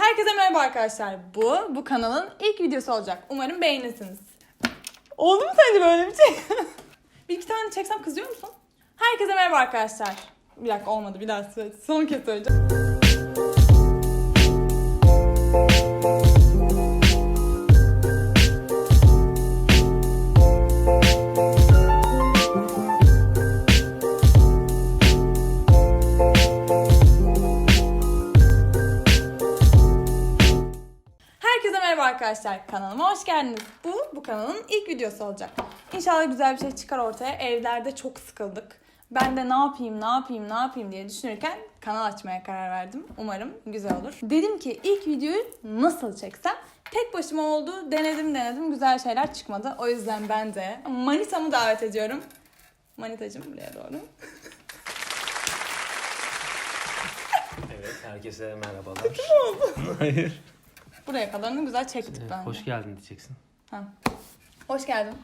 herkese merhaba arkadaşlar. Bu, bu kanalın ilk videosu olacak. Umarım beğenirsiniz. Oldu mu sence böyle bir şey? bir iki tane çeksem kızıyor musun? Herkese merhaba arkadaşlar. Bir dakika olmadı bir daha söyle. Son kez söyleyeceğim. Arkadaşlar. Kanalıma hoş geldiniz. Bu, bu kanalın ilk videosu olacak. İnşallah güzel bir şey çıkar ortaya. Evlerde çok sıkıldık. Ben de ne yapayım, ne yapayım, ne yapayım diye düşünürken kanal açmaya karar verdim. Umarım güzel olur. Dedim ki ilk videoyu nasıl çeksem? Tek başıma oldu. Denedim denedim. Güzel şeyler çıkmadı. O yüzden ben de Manita'mı davet ediyorum. Manitacım buraya doğru. Evet, herkese merhabalar. Hayır. Buraya kadarını güzel çektik Evet, bence. hoş geldin diyeceksin. Ha. Hoş geldin.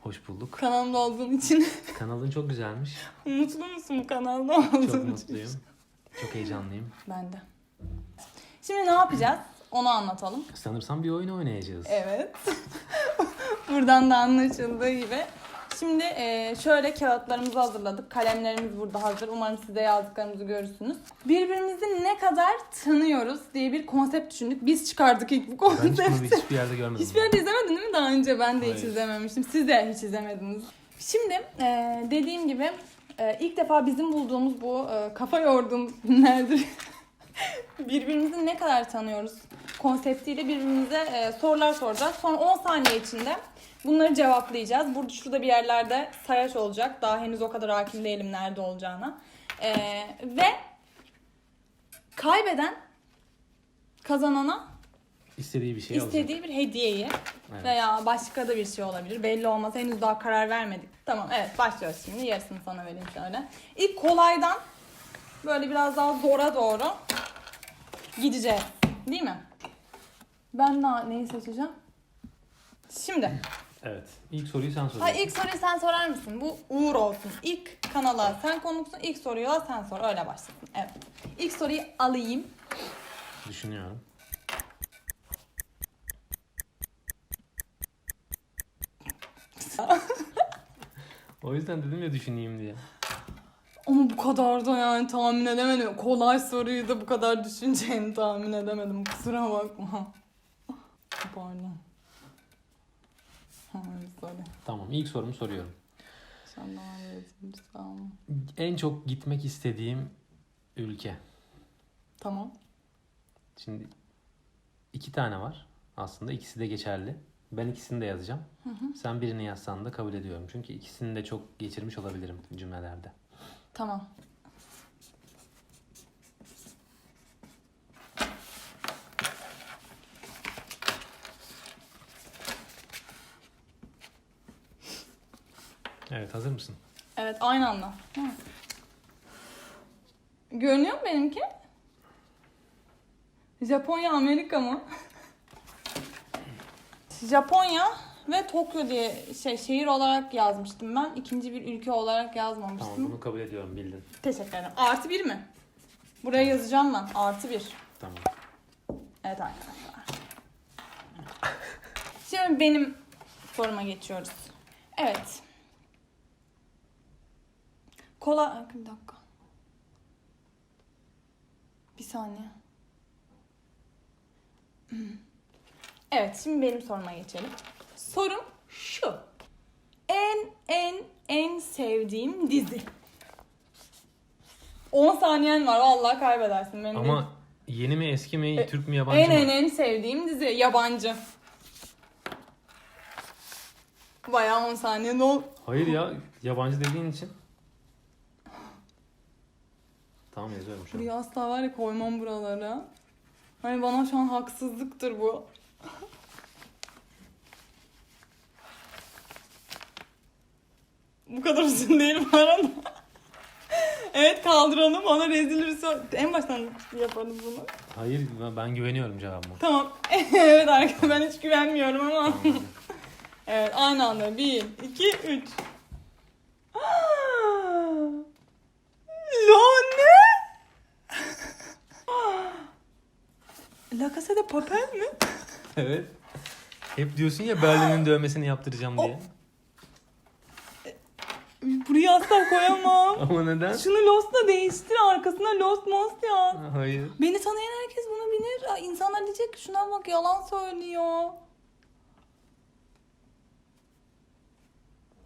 Hoş bulduk. Kanalımda olduğun için. Kanalın çok güzelmiş. Mutlu musun bu kanalda olduğun Çok için? mutluyum. Çok heyecanlıyım. Ben de. Şimdi ne yapacağız? Onu anlatalım. Sanırsam bir oyun oynayacağız. Evet. Buradan da anlaşıldığı gibi. Şimdi e, şöyle kağıtlarımızı hazırladık. Kalemlerimiz burada hazır. Umarım siz de yazdıklarımızı görürsünüz. Birbirimizi ne kadar tanıyoruz diye bir konsept düşündük. Biz çıkardık ilk bu Ben hiç bunu konsepti. hiçbir yerde görmedim. Hiçbir yerde izlemedin değil mi daha önce? Ben de hiç Hayır. izlememiştim. Siz de hiç izlemediniz. Şimdi e, dediğim gibi e, ilk defa bizim bulduğumuz bu e, kafa yorduğumuz günlerdir. Birbirimizi ne kadar tanıyoruz konseptiyle birbirimize e, sorular soracağız. Sonra 10 saniye içinde bunları cevaplayacağız. Burada şurada bir yerlerde sayaç olacak. Daha henüz o kadar hakim değilim nerede olacağına. E, ve kaybeden kazanana İstediği bir şey istediği bir hediyeyi Evet. veya başka da bir şey olabilir. Belli olmaz. Henüz daha karar vermedik. Tamam evet başlıyoruz şimdi. Yarısını sana vereyim şöyle. İlk kolaydan böyle biraz daha zora doğru gideceğiz. Değil mi? Ben daha neyi seçeceğim? Şimdi. Evet. İlk soruyu sen Ha, soruyorsun. ilk soruyu sen sorar mısın? Bu uğur olsun. İlk kanala sen konuksun. İlk soruyu sen sor. Öyle başlasın. Evet. İlk soruyu alayım. Düşünüyorum. o yüzden dedim ya düşüneyim diye. Ama bu kadar da yani tahmin edemedim. Kolay soruyu da bu kadar düşüneceğini tahmin edemedim. Kusura bakma. Pardon. Söyle. Tamam, ilk sorumu soruyorum. Sen daha. En çok gitmek istediğim ülke. Tamam. Şimdi iki tane var. Aslında ikisi de geçerli. Ben ikisini de yazacağım. Sen birini yazsan da kabul ediyorum. Çünkü ikisini de çok geçirmiş olabilirim cümlelerde. Tamam. Evet, hazır mısın? Evet aynı anda. Hı. Görünüyor mu benimki? Japonya, Amerika mı? Japonya ve Tokyo diye şey şehir olarak yazmıştım ben. İkinci bir ülke olarak yazmamıştım. Tamam, bunu kabul ediyorum, bildin. Teşekkür ederim. Artı bir mi? Buraya yazacağım ben. Artı bir. Tamam. Evet arkadaşlar. Şimdi benim soruma geçiyoruz. Evet. Kola... Bir dakika. Bir saniye. Evet şimdi benim soruma geçelim. Sorum şu. En en en sevdiğim dizi. 10 saniyen var vallahi kaybedersin. Benim değil. Ama yeni mi, eski mi, E, Türk mü, yabancı en mı? en en sevdiğim dizi yabancı. Bayağı 10 saniye dol. Hayır ya, yabancı dediğin için. Tamam yazıyorum şu an. Buraya asla var ya koymam buralara. Hani bana şu an haksızlıktır bu. Bu kadar uzun değil bu arada. evet kaldıralım ona rezil. En baştan yaparız bunu. Hayır, ben- güveniyorum cevabıma. Tamam. evet arkadaşlar ben hiç güvenmiyorum ama. Evet aynı anda. Bir, iki, üç. Lo ne? La Casa de Papel mi? Evet. Hep diyorsun ya Berlin'in dövmesini yaptıracağım diye. Buraya koyamam. Ama neden? Şunu Lost'la değiştir arkasına Lost Most yaz. Hayır. Beni tanıyan herkes bunu bilir. Aa, İnsanlar diyecek ki şuna bak yalan söylüyor.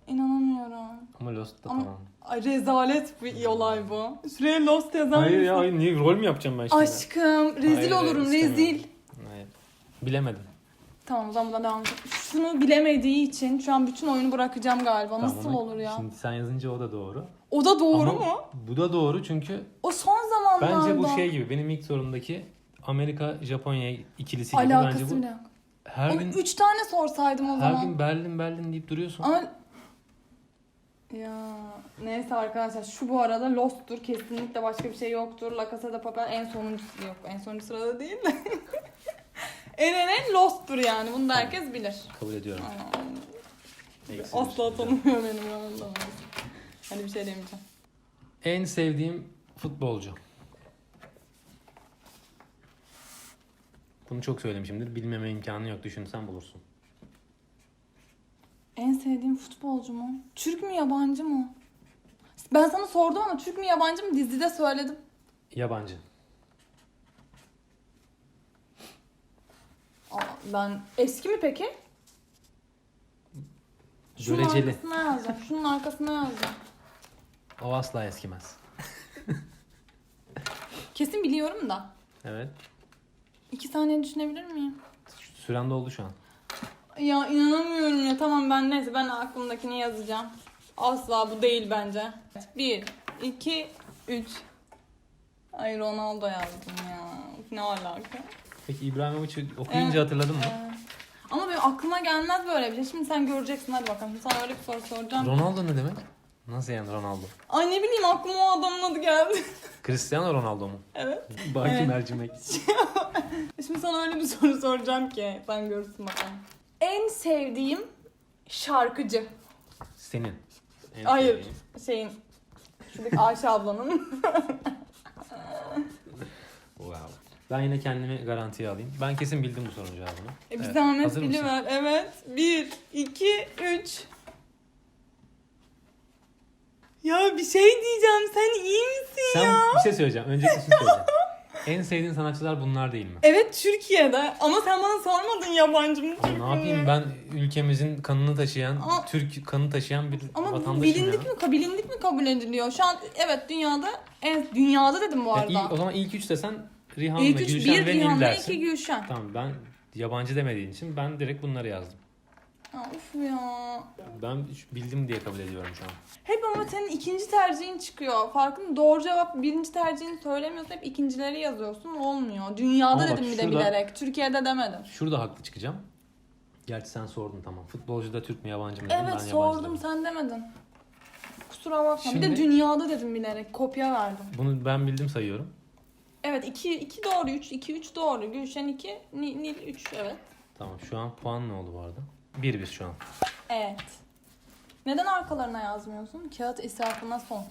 İnanamıyorum. Ama Lost da Ama- tamam. Ay rezalet bir olay bu. Şuraya Lost yazar Hayır ya hayır, niye rol mü yapacağım ben şimdi? Aşkım rezil Hayır, hayır, olurum istemiyorum. rezil. Hayır. Bilemedim. Tamam o zaman buradan devam edelim. Şunu bilemediği için şu an bütün oyunu bırakacağım galiba. Nasıl Tamam, olur ya? Şimdi sen yazınca o da doğru. O da doğru Ama mu? Bu da doğru çünkü O son zamanlarda. bence bu şey gibi benim ilk sorumdaki Amerika Japonya ikilisi gibi Alakası bence bu bile yok. her O gün üç tane sorsaydım o her zaman. gün Berlin Berlin deyip duruyorsun. Ama ya neyse arkadaşlar şu bu arada Lost'tur kesinlikle başka bir şey yoktur. La Casa de Papel en sonuncusu yok. En sonuncu sırada değil de. en en en Lost'tur yani. Bunu da herkes bilir. Kabul ediyorum. Aa, Eksi Asla bir. tanımıyor benim yanımda. Hani bir şey demeyeceğim. En sevdiğim futbolcu. Bunu çok söylemişimdir. Bilmeme imkanı yok. Düşünsen bulursun. En sevdiğim futbolcu mu? Türk mü yabancı mı? Ben sana sordum ama Türk mü yabancı mı dizide söyledim. Yabancı. Aa, ben eski mi peki? Şunun Göreceli. arkasına yazacağım. Şunun arkasına yazacağım. O asla eskimez. Kesin biliyorum da. Evet. İki saniye düşünebilir miyim? Süren doldu şu an. Ya inanamıyorum ya. Tamam ben neyse ben aklımdakini yazacağım. Asla bu değil bence. Bir, iki, üç. Ay Ronaldo yazdım ya. Ne alaka? Peki İbrahimovic'i okuyunca hatırladın mı? Ee, ama benim aklıma gelmez böyle bir şey. Şimdi sen göreceksin hadi bakalım. Sana öyle bir soru soracağım. Ronaldo ne demek? Nasıl yani Ronaldo? Ay ne bileyim aklıma o adamın adı geldi. Cristiano Ronaldo mu? evet. Baki Evet. mercimek. Şimdi sana öyle bir soru soracağım ki sen görürsün bakalım. En sevdiğim şarkıcı. Senin. En Hayır. sevdiğin. Şeyin şuradaki Ayşe ablanın. Ben yine kendimi garantiye alayım. Ben kesin bildim bu sorunun cevabını. E bir Evet. zahmet biliver. Evet. Bir, iki, üç. Ya bir şey diyeceğim. Sen iyi misin Sen ya? bir şey söyleyeceğim. Önceki şunu söyleyeceğim. en sevdiğin sanatçılar bunlar değil mi? Evet Türkiye'de ama sen bana sormadın yabancı mı Türk ne yapayım ben ülkemizin kanını taşıyan, Ama- Türk kanı taşıyan bir Ama vatandaşım bilindik ya. mi bilindik mi kabul ediliyor? Şu an evet dünyada en dünyada dedim bu arada. ilk- o zaman ilk üç desen Rihanna, İlk üç Gülşen bir ve Nil Rihanna dersin. iki Gülşen. Tamam ben yabancı demediğin için ben direkt bunları yazdım. Ya, uf ya. Ben bildim diye kabul ediyorum şu an. Hep ama senin ikinci tercihin çıkıyor. Farkında doğru cevap birinci tercihini söylemiyorsun. Hep ikincileri yazıyorsun. Olmuyor. Dünyada Ama bak dedim bir de şurada- bilerek. Türkiye'de demedim. Şurada haklı çıkacağım. Gerçi sen sordun tamam. Futbolcu da Türk mü yabancı mı dedim. ben Evet yabancı sordum dedim. sen demedin. Kusura bakma. Bir de Şimdi- dünyada dedim bilerek. Kopya verdim. Bunu ben bildim sayıyorum. Evet 2 2 doğru 3 2 3 doğru. Gülşen 2 Nil 3 evet. Tamam şu an puan ne oldu bu arada? 1-1 şu an. Evet. Neden arkalarına yazmıyorsun? Kağıt israfına son.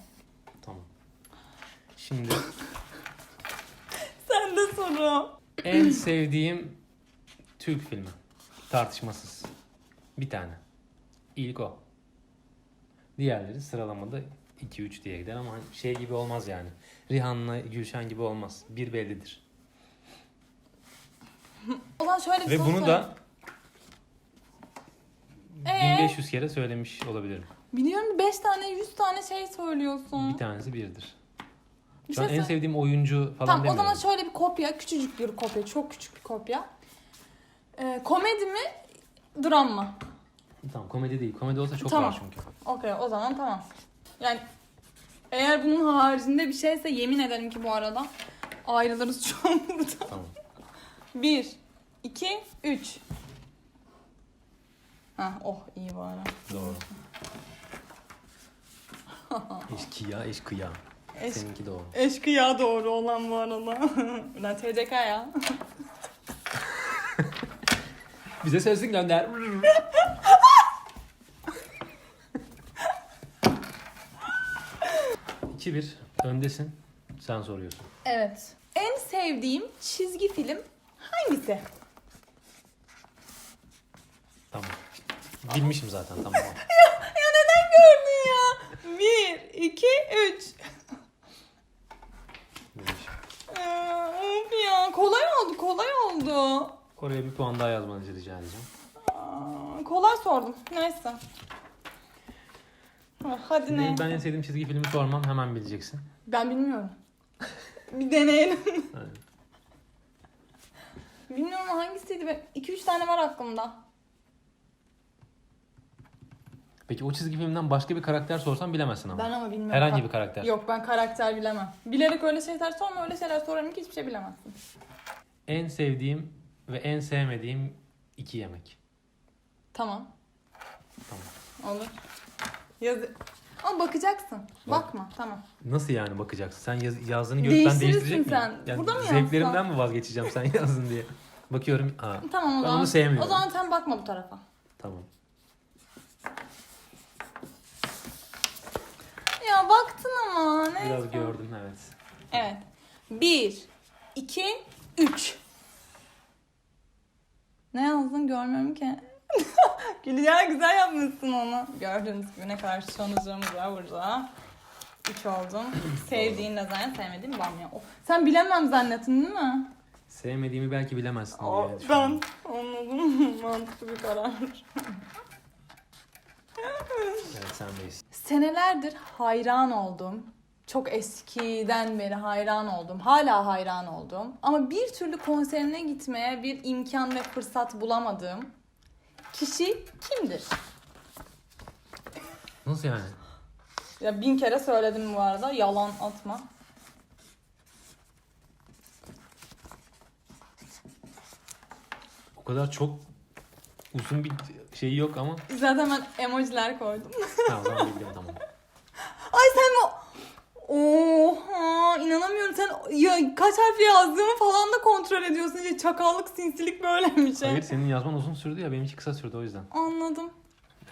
Tamam. Şimdi Sen de soru. en sevdiğim Türk filmi. Tartışmasız. Bir tane. İlk o. Diğerleri sıralamada 2-3 diye gider ama şey gibi olmaz yani. Rihanna, Gülşen gibi olmaz. Bir bellidir. O zaman şöyle bir Ve soru bunu da Ee? 1500 kere söylemiş olabilirim. Biliyorum 5 tane 100 tane şey söylüyorsun. Bir tanesi birdir. Bir Şu an şey en sevdiğim oyuncu falan Tamam o demiyorum. zaman şöyle bir kopya, küçücük bir kopya, çok küçük bir kopya. Ee, komedi mi, dram mı? Tamam komedi değil. Komedi olsa çok Tamam. var çünkü. Okey o zaman tamam. Yani eğer bunun haricinde bir şeyse yemin ederim ki bu arada ayrılırız şu an burada. Tamam. 1, 2, 3. Ha oh iyi bari. Doğru. eşkıya, eşkıya. Eş, Seninki doğru. eşkıya doğru olan bu arada. Ulan TCK ya. Bize sözlük gönder. İki bir. Öndesin. Sen soruyorsun. Evet. En sevdiğim çizgi film Hangisi? Tamam. Bilmişim zaten tamam. Ya neden gördün ya? Bir, iki, üç. Bilmişim. Ee, of ya kolay oldu kolay oldu. Oraya bir puan daha yazmanızı rica edeceğim. Aa, kolay sordum. Neyse. Ah, Hadi ne? Ben en sevdiğim çizgi filmi sormam hemen bileceksin. Ben bilmiyorum. Bir deneyelim. Bilmiyorum hangisiydi. 2-3 tane var aklımda. Peki o çizgi filmden başka bir karakter sorsam bilemezsin ama. Ben ama bilmiyorum. Herhangi bir karakter. Yok ben karakter bilemem. Bilerek öyle şeyler sorma öyle şeyler sorarım ki hiçbir şey bilemezsin. En sevdiğim ve en sevmediğim iki yemek. Tamam. Tamam. Olur. Yaz Ama bakacaksın. Bak. Bakma tamam. Nasıl yani bakacaksın? Sen yaz, yazdığını görüp ben değiştirecek miyim? sen. Yani Burada mı zevklerimden yazsam? mi vazgeçeceğim sen yazdın diye? Bakıyorum. Aa, Tamam o Ben zaman. onu sevmiyorum. O zaman sen bakma bu tarafa. tamam. Ya baktın ama neyse. Biraz gördüm evet. Evet. Bir, iki, üç. Ne yazdın görmüyorum ki. Güler güzel yapmışsın onu. Gördüğünüz gibi ne kadar sonucumuz var burada. Üç oldum. Sevdiğin lazanya, sevmediğin bamya. O- Sen bilemem zannettin değil mi? Sevmediğimi belki bilemezsin diye ben düşündüm. anladım. Mantıklı bir karar. Evet sendeyiz. Senelerdir hayran olduğum, çok eskiden beri hayran olduğum, hala hayran olduğum ama bir türlü konserine gitmeye bir imkan ve fırsat bulamadığım kişi kimdir? Nasıl yani? Ya bin kere söyledim bu arada, yalan atma. O kadar çok uzun bir şey yok ama Zaten ben emojiler koydum. ha, o zaman bildim tamam. Ay sen mi? Oha inanamıyorum sen ya kaç harf yazdığımı falan da kontrol ediyorsun. Ya, çakallık sinsilik böyle bir şey. Hayır senin yazman uzun sürdü ya benimki kısa sürdü o yüzden. Anladım.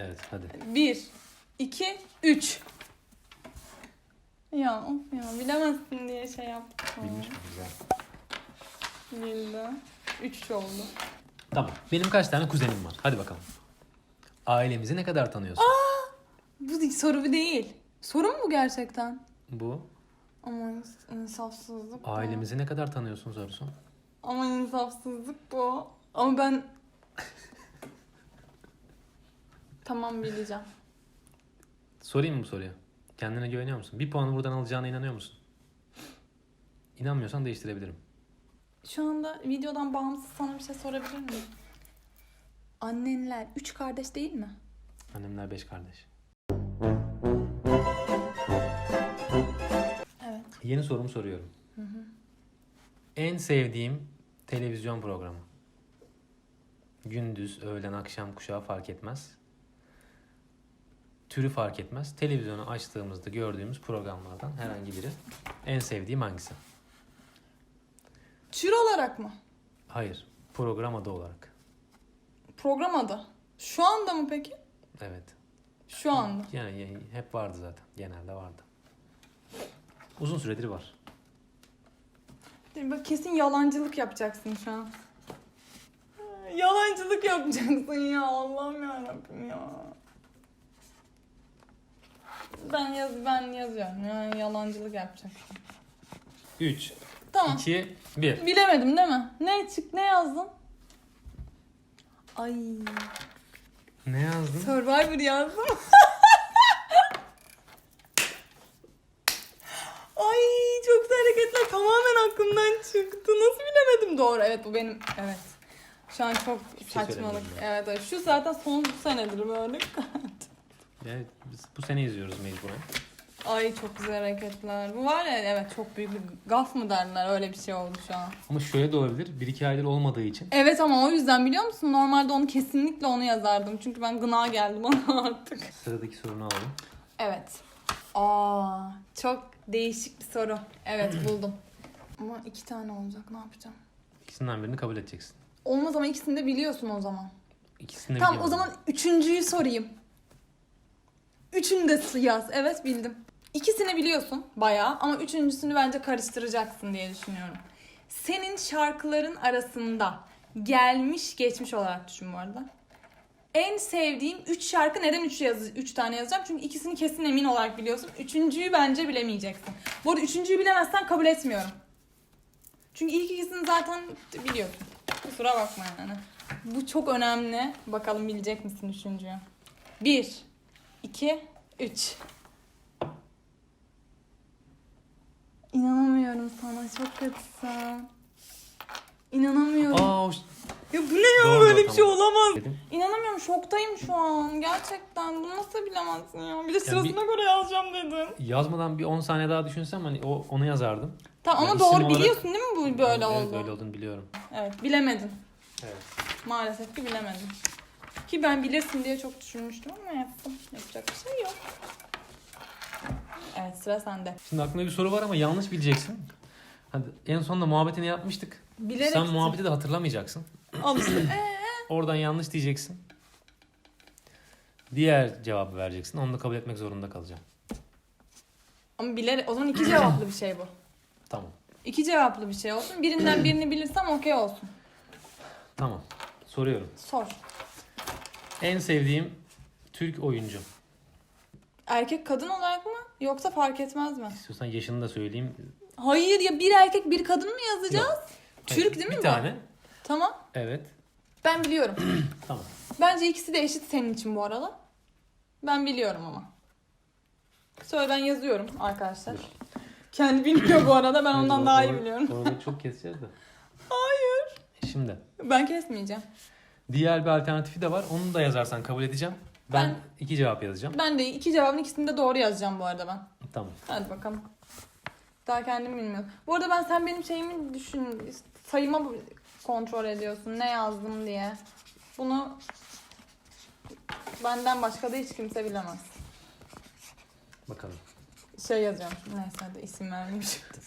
Evet hadi. Bir, iki, üç. Ya of ya bilemezsin diye şey yaptım. Bilmiş mi? Güzel. Bildi. Üç oldu. Tamam. Benim kaç tane kuzenim var? Hadi bakalım. Ailemizi ne kadar tanıyorsun? Bu soru bu değil. Soru mu bu gerçekten? Bu. Ama ins- insafsızlık bu. Ailemizi ne kadar tanıyorsun sorusu. Ama insafsızlık bu. Ama ben... tamam bileceğim. Sorayım mı bu soruyu? Kendine güveniyor musun? Bir puanı buradan alacağına inanıyor musun? İnanmıyorsan değiştirebilirim. Şu anda videodan bağımsız sana bir şey sorabilir miyim? Annenler üç kardeş değil mi? Annemler beş kardeş. Yeni sorumu soruyorum. En sevdiğim televizyon programı. Gündüz, öğlen, akşam kuşağı fark etmez. Türü fark etmez. Televizyonu açtığımızda gördüğümüz programlardan herhangi biri. En sevdiğim hangisi? Tür olarak mı? Hayır. Program adı olarak. Program adı. Şu anda mı peki? Evet. Şu anda. Yani, yani hep vardı zaten. Genelde vardı. Uzun süredir var. Bak kesin yalancılık yapacaksın şu an. Yalancılık yapacaksın ya Allah'ım yarabbim ya. Ben yaz ben yazıyorum yani yalancılık yapacaksın. 3, Tamam. 2, 1. Bilemedim değil mi? Ne çık ne yazdın? Ay Ne yazdın? Survivor yazdım. Ay çok hareketler tamamen aklımdan çıktı. Nasıl bilemedim? Doğru evet bu benim evet. Şu an çok şey saçmalık. söylemiyorum Evet, evet şu zaten son senedir böyle. Yani biz bu sene izliyoruz mecburen. Ay çok güzel hareketler. Bu var ya evet çok büyük bir gaf mı derler öyle bir şey oldu şu an. Ama şöyle de olabilir. 1-2 aydır olmadığı için. Evet ama o yüzden biliyor musun? Normalde onu kesinlikle onu yazardım. Çünkü ben gına geldi bana artık. Sıradaki sorunu alalım. Evet. Aa, çok değişik bir soru. Evet buldum. Ama iki tane olacak. Ne yapacağım? İkisinden birini kabul edeceksin. Olmaz ama ikisini de biliyorsun o zaman. İkisini de tamam o biliyorum. zaman üçüncüyü sorayım. Üçünü de yaz. Evet bildim. İkisini biliyorsun bayağı ama üçüncüsünü bence karıştıracaksın diye düşünüyorum. senin şarkıların arasında gelmiş geçmiş olarak düşün bu arada. En sevdiğim 3 şarkı neden 3 yaz 3 tane yazacağım? Çünkü ikisini kesin emin olarak biliyorsun. Üçüncüyü bence bilemeyeceksin. Bu arada üçüncüyü bilemezsen kabul etmiyorum. Çünkü ilk ikisini zaten biliyorsun. Kusura bakma yani. Bu çok önemli. Bakalım bilecek misin üçüncüyü? 1 2 3 İnanamıyorum sana çok kötüsün. İnanamıyorum. Aa. Ya bu ne ya Doğru, böyle doğru, bir şey tamam. olamaz. Dedim. İnanamıyorum şoktayım şu an. Gerçekten bunu nasıl bilemezsin ya? Bir de sırasına bir- göre yazacağım dedim. Yazmadan bir 10 saniye daha düşünsem hani o onu yazardım. Tamam ama isim doğru olarak- biliyorsun değil mi bu böyle evet, oldu? Böyle olduğunu biliyorum. Evet bilemedin. Evet. Maalesef ki bilemedim. Ki ben bilirsin diye çok düşünmüştüm ama yaptım. Yapacak bir şey yok. Evet sıra sende. Şimdi aklımda bir soru var ama yanlış bileceksin. Hadi en sonunda muhabbetini yapmıştık. Bilerek Sen muhabbeti de hatırlamayacaksın. İşte. Ee, Oradan yanlış diyeceksin. Diğer cevabı vereceksin. Onu da kabul etmek zorunda kalacağım. ama bilerek o zaman iki cevaplı bir şey bu. Tamam. İki cevaplı bir şey olsun. Birinden birini bilirsem okey olsun. Tamam. Soruyorum. Sor. En sevdiğim Türk oyuncu. Erkek kadın olarak mı yoksa fark etmez mi? İstiyorsan yaşını da söyleyeyim. Hayır ya bir erkek bir kadın mı yazacağız? Türk Hayır, değil mi Bir bu? tane. Tamam. Evet. Ben biliyorum. Tamam. Bence ikisi de eşit senin için bu arada. Ben biliyorum ama. Söyle ben yazıyorum arkadaşlar. Kendi bilmiyor bu arada ben ondan daha iyi biliyorum. Orayı çok keseceğiz de. Hayır. Şimdi. Ben kesmeyeceğim. Diğer bir alternatifi de var. Onu da yazarsan kabul edeceğim. Ben, Ben- iki cevap yazacağım. Ben de iki cevabın ikisini de doğru yazacağım bu arada ben. Tamam. Hadi bakalım. Daha kendim bilmiyorum. Bu arada ben sen benim şeyimi düşün, sayıma kontrol ediyorsun ne yazdım diye. Bunu benden başka da hiç kimse bilemez. Bakalım. Şey yazacağım. Neyse hadi isim vermeyeyim şimdi.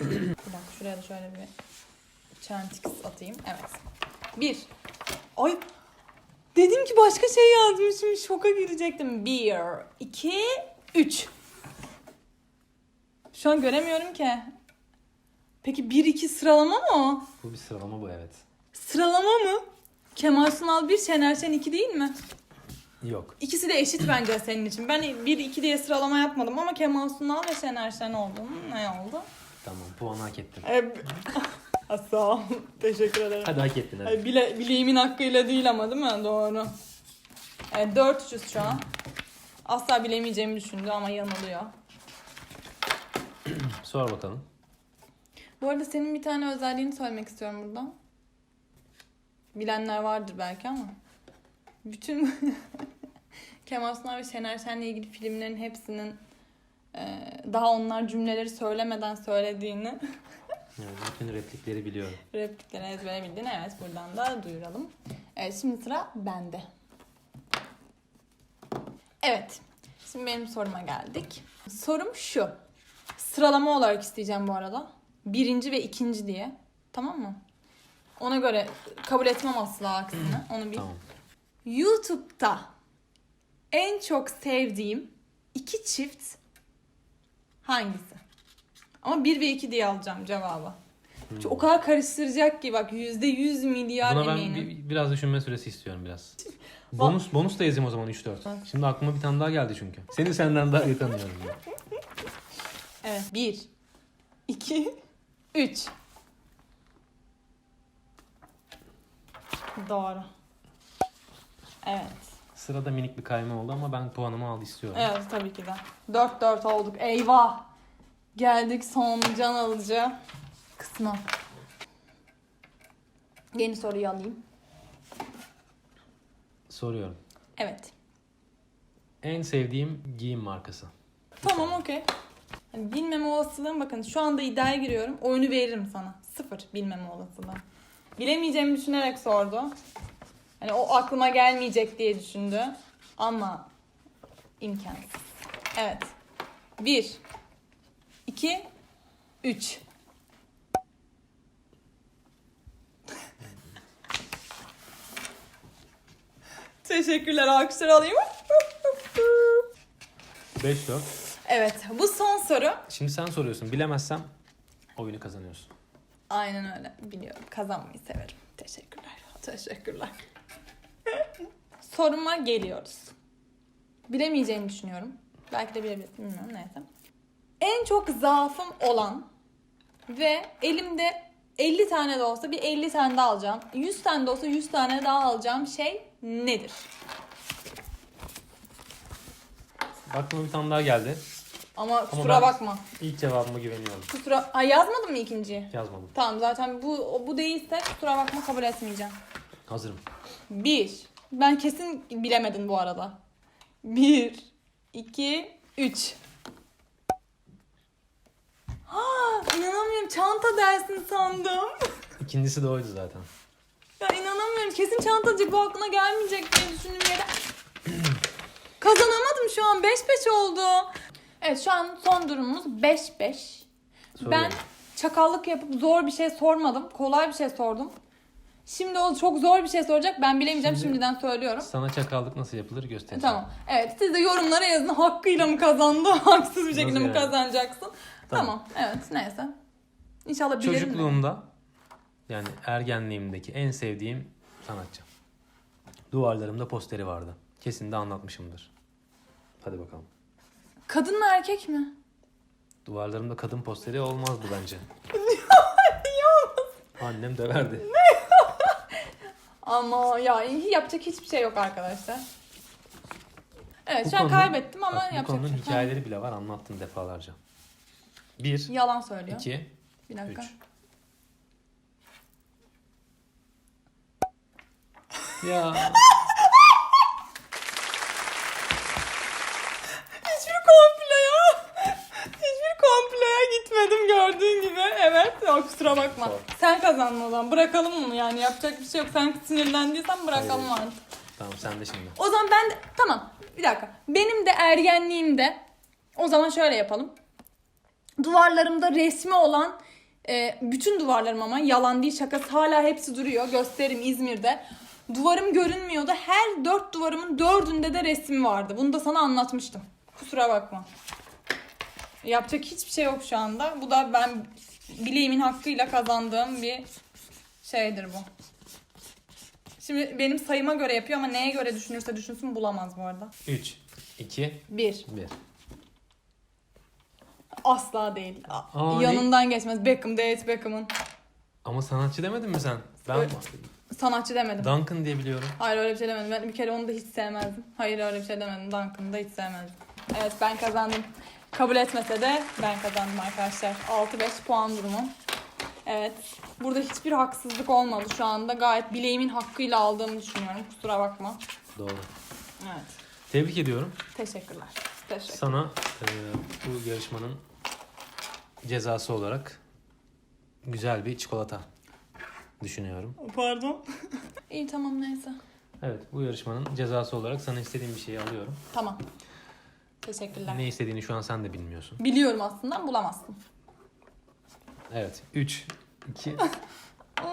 bir dakika şuraya da şöyle bir çentix atayım. Evet. Bir. Ay. Dedim ki başka şey yazmışım. Şoka girecektim. Bir. iki, Üç. Şu an göremiyorum ki. Peki bir iki sıralama mı o? Bu bir sıralama bu evet. Sıralama mı? Kemal Sunal 1, Şener Şen 2 değil mi? Yok. İkisi de eşit bence senin için. Ben 1-2 diye sıralama yapmadım ama Kemal Sunal ve Şener Şen oldu. mu? Ne oldu? Tamam. Puanı hak ettin. E, Sağ ol. Teşekkür ederim. Hadi hak ettin hadi. Ay, bile, bileğimin hakkıyla değil ama değil mi? Doğru. Evet, 4 şu an. Asla bilemeyeceğimi düşündü ama yanılıyor. Sor bakalım. Bu arada senin bir tane özelliğini söylemek istiyorum buradan. Bilenler vardır belki ama. Bütün Kemal Sunal ve Şener Şen'le ilgili filmlerin hepsinin e, daha onlar cümleleri söylemeden söylediğini, Yani bütün replikleri biliyorum. replikleri ezbere bildiğini evet buradan da duyuralım. Evet şimdi sıra bende. Evet. Şimdi benim soruma geldik. Sorum şu. Sıralama olarak isteyeceğim bu arada. Birinci ve ikinci diye. Tamam mı? Ona göre kabul etmem asla aksine. Onu bil. Tamam. YouTube'da en çok sevdiğim iki çift hangisi? Ama bir ve iki diye alacağım cevabı. Çünkü o kadar karıştıracak ki bak yüzde yüz milyar Buna ben eminim. bir- biraz düşünme süresi istiyorum biraz. Bonus bonus da yazayım o zaman 3 4. Şimdi aklıma bir tane daha geldi çünkü. Seni senden daha iyi tanıyorum. Evet. Bir, iki, üç. Doğru. Evet. Sırada minik bir kayma oldu ama ben puanımı al istiyorum. Evet tabii ki de. Dört dört olduk. Eyvah. Geldik son can alıcı kısma. Yeni soruyu alayım. Soruyorum. Evet. En sevdiğim giyim markası. Tamam okey. Hani bilmeme olasılığım bakın şu anda iddiaya giriyorum. Oyunu veririm sana. Sıfır bilmeme olasılığı. Bilemeyeceğimi düşünerek sordu. Hani o aklıma gelmeyecek diye düşündü. Ama imkansız. Evet. Bir. iki, Üç. Teşekkürler. Alkışlar alayım. 5 4. Evet. Bu son soru. Şimdi sen soruyorsun. Bilemezsem oyunu kazanıyorsun. Aynen öyle. Biliyorum. Kazanmayı severim. Teşekkürler. Teşekkürler. Soruma geliyoruz. Bilemeyeceğini düşünüyorum. Belki de bilebilirsin. Bilmiyorum. Neyse. En çok zaafım olan ve elimde 50 tane de olsa bir 50 tane daha alacağım. 100 tane de olsa 100 tane daha alacağım şey nedir? Aklıma bir tane daha geldi. Ama kusura ben- bakma. İlk cevabıma güveniyorum. Kusura... Ay yazmadın mı ikinciyi? Yazmadım. Tamam zaten bu bu değilse kusura bakma kabul etmeyeceğim. Hazırım. Bir. Ben kesin bilemedin bu arada. Bir, iki, üç. Ha, inanamıyorum çanta dersin sandım. İkincisi de oydu zaten. Ya inanamıyorum kesin çantacı bu aklına gelmeyecek diye düşündüm yere. Kazanamadım şu an 5-5 oldu. Evet şu an son durumumuz 5-5. Soruyorum. Ben çakallık yapıp zor bir şey sormadım. Kolay bir şey sordum. Şimdi o çok zor bir şey soracak. Ben bilemeyeceğim Şimdi- şimdiden söylüyorum. Sana çakallık nasıl yapılır göstereceğim. Tamam. Evet siz de yorumlara yazın. Hakkıyla mı kazandı? Haksız bir şekilde Nasıl mi yani? kazanacaksın? Tamam. Tamam. Evet neyse. İnşallah bilirim. de. Çocukluğumda yani ergenliğimdeki en sevdiğim sanatçı. Duvarlarımda posteri vardı. Kesin de anlatmışımdır. Hadi bakalım. Kadın mı erkek mi? Duvarlarımda kadın posteri olmazdı bence. Annem döverdi. Ama ya yapacak hiçbir şey yok arkadaşlar. Evet Bu şu an konunun- kaybettim ama Bak, bu yapacak konunun bir şey yok. hikayeleri bile var anlattım defalarca. Bir, Yalan söylüyor. iki, bir dakika. üç. Ya Hiçbir komploya. Hiçbir komploya gitmedim gördüğün gibi. Evet. Yok kusura bakma. Sor. Sen kazandın o zaman. Bırakalım bunu yani. Yapacak bir şey yok. Sen sinirlendiysen bırakalım Hayır. artık. tamam sen de şimdi. O zaman ben de... Tamam. Bir dakika. Benim de ergenliğimde o zaman şöyle yapalım. Duvarlarımda resmi olan e, bütün duvarlarım ama yalan değil şakası hala hepsi duruyor. Gösterim İzmir'de. Duvarım görünmüyordu. Her dört duvarımın dördünde de resmi vardı. Bunu da sana anlatmıştım. Kusura bakma. Yapacak hiçbir şey yok şu anda. Bu da ben bileğimin hakkıyla kazandığım bir şeydir bu. Şimdi benim sayıma göre yapıyor ama neye göre düşünürse düşünsün bulamaz bu arada. Üç, iki, Bir. bir. Asla değil. Aa? Yanından geçmez. Beckham, David Beckham'ın. Ama sanatçı demedin mi sen? Ben Öyle. Sanatçı demedim. Duncan diye biliyorum. Hayır öyle bir şey demedim. Ben bir kere onu da hiç sevmezdim. Hayır öyle bir şey demedim. Duncan'ı da hiç sevmezdim. Evet ben kazandım. Kabul etmese de ben kazandım arkadaşlar. 6-5 puan durumu. Evet. Burada hiçbir haksızlık olmadı şu anda. Gayet bileğimin hakkıyla aldığımı düşünüyorum. Kusura bakma. Doğru. Evet. Tebrik ediyorum. Teşekkürler. Teşekkür. Sana e, bu yarışmanın cezası olarak güzel bir çikolata düşünüyorum. Pardon. İyi tamam neyse. Evet bu yarışmanın cezası olarak sana istediğim bir şeyi alıyorum. Tamam. Teşekkürler. Ne istediğini şu an sen de bilmiyorsun. Biliyorum aslında bulamazsın. Evet 3, 2, Hmm.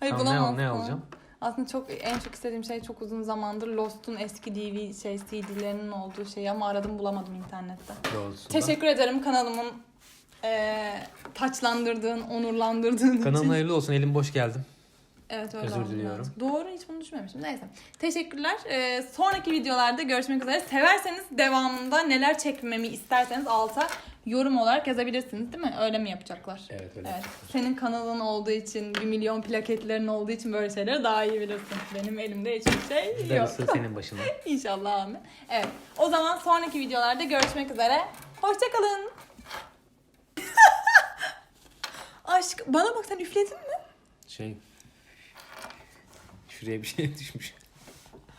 Hayır Tamam, ne al- bulamazsın. ne alacağım? Aslında çok en çok istediğim şey çok uzun zamandır Lost'un eski DV şey CD'lerinin olduğu şey ama aradım bulamadım internette. Teşekkür ederim kanalımın eee taçlandırdığın, onurlandırdığın için. Kanalın hayırlı olsun elim boş geldim. Evet öyle Özür diliyorum. birazcık. Doğru hiç bunu düşünmemiştim. Neyse. Teşekkürler. Ee, sonraki videolarda görüşmek üzere. Severseniz devamında neler çekmemi isterseniz alta yorum olarak yazabilirsiniz değil mi? Öyle mi yapacaklar? Evet öyle. Evet. Senin kanalın olduğu için, bir milyon plaketlerin olduğu için böyle şeyleri daha iyi bilirsin. Benim elimde hiçbir şey yok. Darısı senin başına. İnşallah amin. Evet. O zaman sonraki videolarda görüşmek üzere. Hoşçakalın. Aşk bana bak sen üfledin mi? Şey şuraya bir şey düşmüş.